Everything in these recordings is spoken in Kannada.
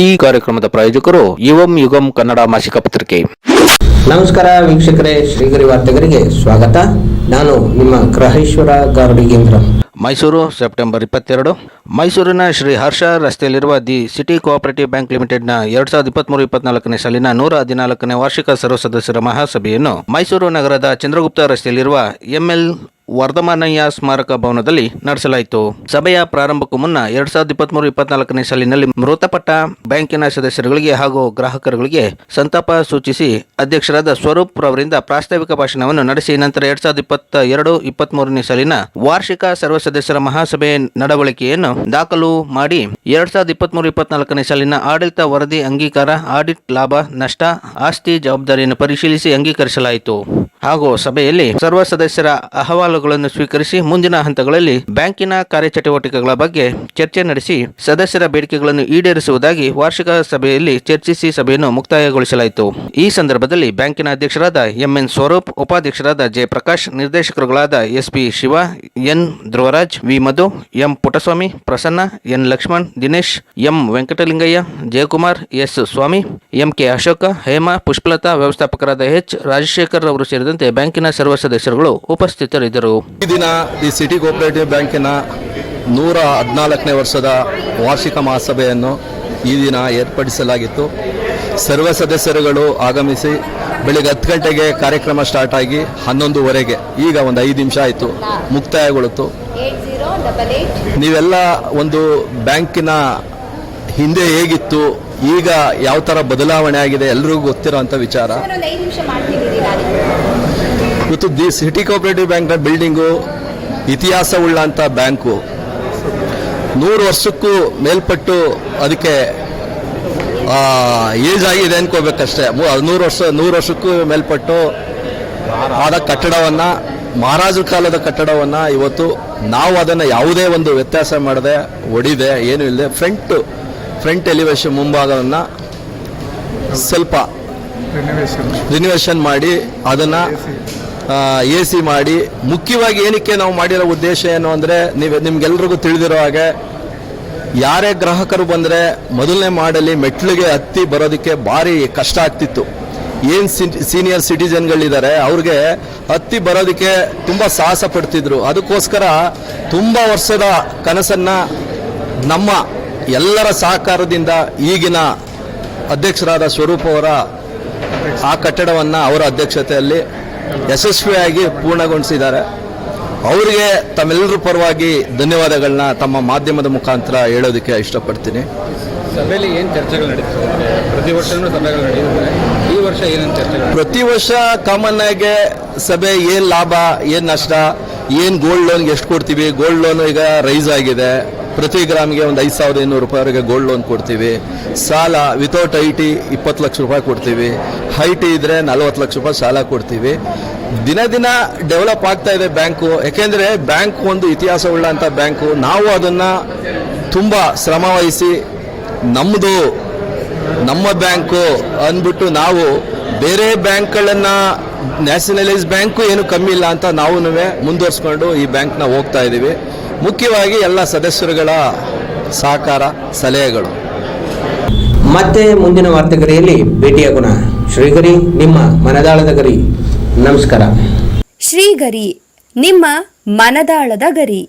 ಈ ಕಾರ್ಯಕ್ರಮದ ಪ್ರಾಯೋಜಕರು ಯುವಂ ಯುಗಂ ಕನ್ನಡ ಮಾಸಿಕ ಪತ್ರಿಕೆ. ನಮಸ್ಕಾರ ವೀಕ್ಷಕರೇ ಶ್ರೀಗರಿ ವಾರ್ತೆಗರಿಗೆ ಸ್ವಾಗತ. ನಾನು ನಿಮ್ಮ ಗ್ರಹೇಶ್ವರ ಗಾರ್ಡಿಗೇಂದ್ರ. ಮೈಸೂರು ಸೆಪ್ಟೆಂಬರ್ ಇಪ್ಪತ್ತೆರಡು. ಮೈಸೂರಿನ ಶ್ರೀ ಹರ್ಷ ರಸ್ತೆಯಲ್ಲಿರುವ ದಿ ಸಿಟಿ ಕೋಆಪರೇಟಿವ್ ಬ್ಯಾಂಕ್ ಲಿಮಿಟೆಡ್ನ ಎರಡ್ ಸಾವಿರದ ಇಪ್ಪತ್ಮೂರು ಇಪ್ಪತ್ನಾಲ್ಕನೇ ಸಾಲಿನ ನೂರ ಹದಿನಾಲ್ಕನೇ ವಾರ್ಷಿಕ ಸರ್ವ ಸದಸ್ಯರ ಮಹಾಸಭೆಯನ್ನು ಮೈಸೂರು ನಗರದ ಚಂದ್ರಗುಪ್ತ ರಸ್ತೆಯಲ್ಲಿರುವ ಎಂಎಲ್ ವರ್ಧಮಾನಯ್ಯ ಸ್ಮಾರಕ ಭವನದಲ್ಲಿ ನಡೆಸಲಾಯಿತು. ಸಭೆಯ ಪ್ರಾರಂಭಕ್ಕೂ ಮುನ್ನ ಎರಡ್ ಸಾವಿರದ ಇಪ್ಪತ್ಮೂರು ಇಪ್ಪತ್ನಾಲ್ಕನೇ ಸಾಲಿನಲ್ಲಿ ಮೃತಪಟ್ಟ ಬ್ಯಾಂಕಿನ ಸದಸ್ಯರುಗಳಿಗೆ ಹಾಗೂ ಗ್ರಾಹಕರುಗಳಿಗೆ ಸಂತಾಪ ಸೂಚಿಸಿ ಅಧ್ಯಕ್ಷರಾದ ಸ್ವರೂಪ್ ರವರಿಂದ ಪ್ರಾಸ್ತಾವಿಕ ಭಾಷಣವನ್ನು ನಡೆಸಿ ನಂತರ ಎರಡ್ ಸಾವಿರದ ಇಪ್ಪತ್ತ ಎರಡು ಇಪ್ಪತ್ಮೂರನೇ ಸಾಲಿನ ವಾರ್ಷಿಕ ಸರ್ವ ಸದಸ್ಯರ ಮಹಾಸಭೆ ನಡವಳಿಕೆಯನ್ನು ದಾಖಲು ಮಾಡಿ ಎರಡ್ ಸಾವಿರದ ಇಪ್ಪತ್ಮೂರು ಇಪ್ಪತ್ನಾಲ್ಕನೇ ಸಾಲಿನ ಆಡಳಿತ ವರದಿ ಅಂಗೀಕಾರ, ಆಡಿಟ್ ಲಾಭ, ನಷ್ಟ, ಆಸ್ತಿ ಜವಾಬ್ದಾರಿಯನ್ನು ಪರಿಶೀಲಿಸಿ ಅಂಗೀಕರಿಸಲಾಯಿತು. ಹಾಗೂ ಸಭೆಯಲ್ಲಿ ಸರ್ವ ಸದಸ್ಯರ ಅಹವಾಲುಗಳನ್ನು ಸ್ವೀಕರಿಸಿ ಮುಂದಿನ ಹಂತಗಳಲ್ಲಿ ಬ್ಯಾಂಕಿನ ಕಾರ್ಯಚಟುವಟಿಕೆಗಳ ಬಗ್ಗೆ ಚರ್ಚೆ ನಡೆಸಿ ಸದಸ್ಯರ ಬೇಡಿಕೆಗಳನ್ನು ಈಡೇರಿಸುವುದಾಗಿ ವಾರ್ಷಿಕ ಸಭೆಯಲ್ಲಿ ಚರ್ಚಿಸಿ ಸಭೆಯನ್ನು ಮುಕ್ತಾಯಗೊಳಿಸಲಾಯಿತು. ಈ ಸಂದರ್ಭದಲ್ಲಿ ಬ್ಯಾಂಕಿನ ಅಧ್ಯಕ್ಷರಾದ ಎಂಎನ್ ಸ್ವರೂಪ್, ಉಪಾಧ್ಯಕ್ಷರಾದ Jayaprakash, ನಿರ್ದೇಶಕರುಗಳಾದ S P Shiva, N Dhruvaraj, V Madhu, M Puttaswamy, Prasanna, N Lakshman, Dinesh, M Venkatalingaiah, Jayakumar, S Swamy, M K Ashoka, Hema, Pushpalatha, ವ್ಯವಸ್ಥಾಪಕರಾದ H Rajashekar ಅವರು ಸೇರಿದಂತೆ ಬ್ಯಾಂಕಿನ ಸರ್ವ ಸದಸ್ಯರುಗಳು ಉಪಸ್ಥಿತರಿದ್ದರು. ಈ ದಿನ ಈ ಸಿಟಿ ಕೋಪರೇಟಿವ್ ಬ್ಯಾಂಕಿನ ನೂರ ಹದಿನಾಲ್ಕನೇ ವರ್ಷದ ವಾರ್ಷಿಕ ಮಹಾಸಭೆಯನ್ನು ಈ ದಿನ ಏರ್ಪಡಿಸಲಾಗಿತ್ತು. ಸರ್ವ ಸದಸ್ಯರುಗಳು ಆಗಮಿಸಿ ಬೆಳಿಗ್ಗೆ ಹತ್ತು ಗಂಟೆಗೆ ಕಾರ್ಯಕ್ರಮ ಸ್ಟಾರ್ಟ್ ಆಗಿ ಹನ್ನೊಂದುವರೆಗೆ ಈಗ ಒಂದು ಐದು ನಿಮಿಷ ಆಯಿತು ಡಬಲ್ ನೀವೆಲ್ಲ ಒಂದು ಬ್ಯಾಂಕಿನ ಹಿಂದೆ ಹೇಗಿತ್ತು ಈಗ ಯಾವ ಥರ ಬದಲಾವಣೆ ಆಗಿದೆ ಎಲ್ರಿಗೂ ಗೊತ್ತಿರೋಂಥ ವಿಚಾರ. ಇವತ್ತು ದಿ ಸಿಟಿ ಕೋಆಪರೇಟಿವ್ ಬ್ಯಾಂಕ್ನ ಬಿಲ್ಡಿಂಗು ಇತಿಹಾಸ ಉಳ್ಳಂಥ ಬ್ಯಾಂಕು. ನೂರು ವರ್ಷಕ್ಕೂ ಮೇಲ್ಪಟ್ಟು ಅದಕ್ಕೆ ಏಜ್ ಆಗಿದೆ ಅನ್ಕೋಬೇಕಷ್ಟೇ. ನೂರು ವರ್ಷ ನೂರು ವರ್ಷಕ್ಕೂ ಮೇಲ್ಪಟ್ಟು ಆದ ಕಟ್ಟಡವನ್ನು ಮಹಾರಾಜರ ಕಾಲದ ಕಟ್ಟಡವನ್ನು ಇವತ್ತು ನಾವು ಅದನ್ನು ಯಾವುದೇ ಒಂದು ವ್ಯತ್ಯಾಸ ಮಾಡದೆ ಒಡಿದೆ ಏನೂ ಇಲ್ಲದೆ ಫ್ರಂಟ್ ಫ್ರಂಟ್ ಎಲಿವೇಶನ್ ಮುಂಭಾಗವನ್ನು ಸ್ವಲ್ಪ ರಿನಿವೇಷನ್ ಮಾಡಿ ಅದನ್ನು ಎ ಸಿ ಮಾಡಿ. ಮುಖ್ಯವಾಗಿ ಏನಕ್ಕೆ ನಾವು ಮಾಡಿರೋ ಉದ್ದೇಶ ಏನು ಅಂದರೆ ನೀವು ನಿಮ್ಗೆಲ್ರಿಗೂ ತಿಳಿದಿರೋ ಹಾಗೆ ಯಾರೇ ಗ್ರಾಹಕರು ಬಂದರೆ ಮೊದಲನೇ ಮಾಡಲಿ ಮೆಟ್ಲಿಗೆ ಹತ್ತಿ ಬರೋದಕ್ಕೆ ಭಾರಿ ಕಷ್ಟ ಆಗ್ತಿತ್ತು. ಏನು ಸೀನಿಯರ್ ಸಿಟಿಜನ್ಗಳಿದ್ದಾರೆ, ಅವ್ರಿಗೆ ಹತ್ತಿ ಬರೋದಕ್ಕೆ ತುಂಬ ಸಾಹಸ ಪಡ್ತಿದ್ರು. ಅದಕ್ಕೋಸ್ಕರ ತುಂಬ ವರ್ಷದ ಕನಸನ್ನು ನಮ್ಮ ಎಲ್ಲರ ಸಹಕಾರದಿಂದ ಈಗಿನ ಅಧ್ಯಕ್ಷರಾದ ಸ್ವರೂಪ್ ಅವರ ಆ ಕಟ್ಟಡವನ್ನು ಅವರ ಅಧ್ಯಕ್ಷತೆಯಲ್ಲಿ ಯಶಸ್ವಿಯಾಗಿ ಪೂರ್ಣಗೊಳಿಸಿದ್ದಾರೆ ಅವರಿಗೆ ತಮ್ಮೆಲ್ಲರ ಪರವಾಗಿ ಧನ್ಯವಾದಗಳನ್ನ ತಮ್ಮ ಮಾಧ್ಯಮದ ಮುಖಾಂತರ ಹೇಳೋದಕ್ಕೆ ಇಷ್ಟಪಡ್ತೀನಿ. ಸಭೆಯಲ್ಲಿ ಏನು ಚರ್ಚೆಗಳು ನಡೀತದೆ? ಪ್ರತಿ ವರ್ಷನೂ ಸಭೆಗಳು ನಡೆಯುತ್ತೆ ಈ ವರ್ಷ ಏನೇನು ಚರ್ಚೆಗಳು? ಪ್ರತಿ ವರ್ಷ ಕಾಮನ್ ಆಗಿ ಸಭೆ ಏನು ಲಾಭ ಏನು ನಷ್ಟ ಏನು ಗೋಲ್ಡ್ ಲೋನ್ಗೆ ಎಷ್ಟು ಕೊಡ್ತೀವಿ? ಗೋಲ್ಡ್ ಲೋನ್ ಈಗ ರೈಸ್ ಆಗಿದೆ. ಪ್ರತಿ ಗ್ರಾಮ್ಗೆ ಒಂದು ಐದು ಸಾವಿರದ ಇನ್ನೂರು ರೂಪಾಯಿವರೆಗೆ ಗೋಲ್ಡ್ ಲೋನ್ ಕೊಡ್ತೀವಿ. ಸಾಲ ವಿತೌಟ್ ಐ ಟಿ ಇಪ್ಪತ್ತು ಲಕ್ಷ ರೂಪಾಯಿ ಕೊಡ್ತೀವಿ. ಹೈ ಟಿ ಇದ್ರೆ ನಲ್ವತ್ತು ಲಕ್ಷ ರೂಪಾಯಿ ಸಾಲ ಕೊಡ್ತೀವಿ. ದಿನ ದಿನ ಡೆವಲಪ್ ಆಗ್ತಾ ಇದೆ ಬ್ಯಾಂಕು ಯಾಕೆಂದರೆ ಬ್ಯಾಂಕ್ ಒಂದು ಇತಿಹಾಸ ಉಳ್ಳಂಥ ಬ್ಯಾಂಕು ನಾವು ಅದನ್ನು ತುಂಬ ಶ್ರಮ ವಹಿಸಿ ನಮ್ಮದು ನಮ್ಮ ಬ್ಯಾಂಕು ಅಂದ್ಬಿಟ್ಟು ನಾವು ಬೇರೆ ಬ್ಯಾಂಕ್ಗಳನ್ನು ನ್ಯಾಷನಲೈಸ್ ಬ್ಯಾಂಕು ಏನು ಕಮ್ಮಿ ಇಲ್ಲ ಅಂತ ನಾವು ಮುಂದುವರಿಸ್ಕೊಂಡು ಈ ಬ್ಯಾಂಕ್ನ ಹೋಗ್ತಾ ಇದ್ದೀವಿ ಮುಖ್ಯವಾಗಿ ಎಲ್ಲ ಸದಸ್ಯರುಗಳ ಸಹಕಾರ ಸಲಹೆಗಳು. ಮತ್ತೆ ಮುಂದಿನ ವಾರ್ತೆಗರಿಯಲ್ಲಿ ಭೇಟಿಯಾಗೋಣ ಶ್ರೀಗರಿ ನಿಮ್ಮ ಮನದಾಳದ ಗರಿ. ನಮಸ್ಕಾರ. ಶ್ರೀಗರಿ ನಿಮ್ಮ ಮನದಾಳದ ಗರಿ.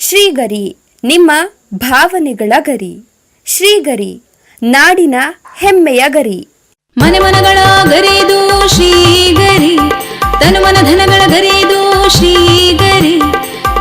ಶ್ರೀಗರಿ ನಿಮ್ಮ ಭಾವನೆಗಳ ಗರಿ. ಶ್ರೀಗರಿ ನಾಡಿನ ಹೆಮ್ಮೆಯ ಗರಿ. ಮನೆ ಮನಗಳ ಗರಿದು ಶ್ರೀಗರಿ ತನು ಮನ ಧನಗಳ ಗರಿದು